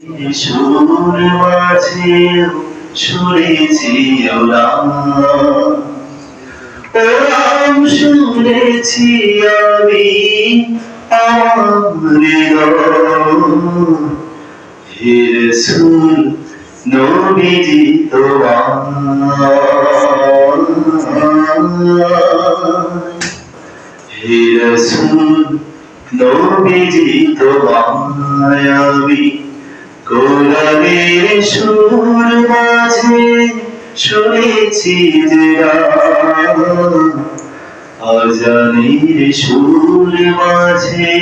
সুর মাঝে শুনেছি ওরাম শুনেছি আমি সুর নবীজি তোমার হির সুর নবীজি তোমায় আমি কোরআনের সুর মাঝে শুনেছি যে অজানের সুর মাঝে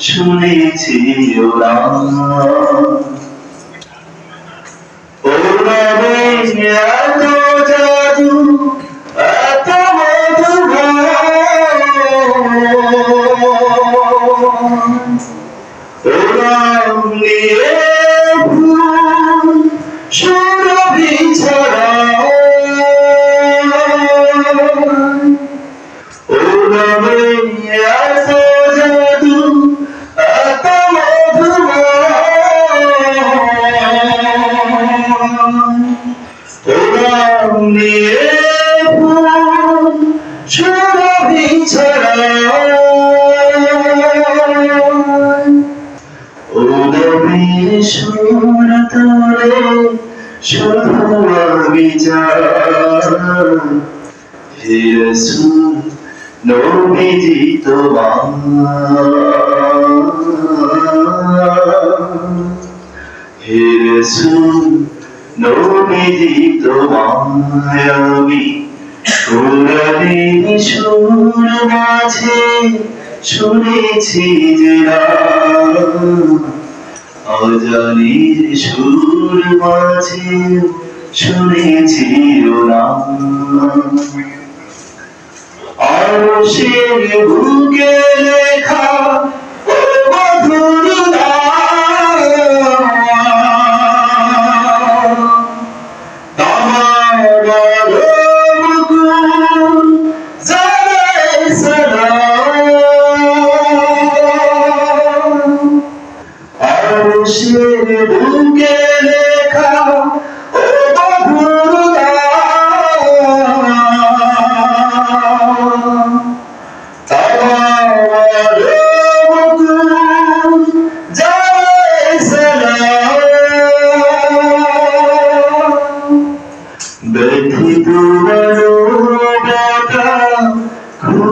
শুনেছি ওরা শুধু আমি হে রসুল নবীজি তোমার হে রসুল নবীজি তোমায় আমি কোরআনের সুর শুনেছি যে অজানির সুর মাঝে, শুনেছি ওরা আরশের বুকে লেখা বুকে লেখা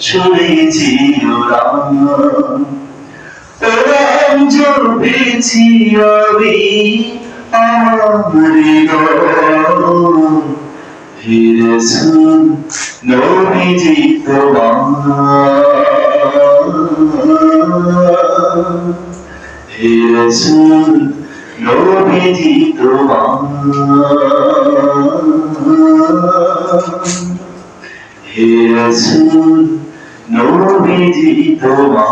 শুনেছি ওরাম ওরাম জপেছি আমি আমার হিরে সুন নবীজি তোমার হিরে সুন নবীজি তোমার রসুল নবীজি তোমার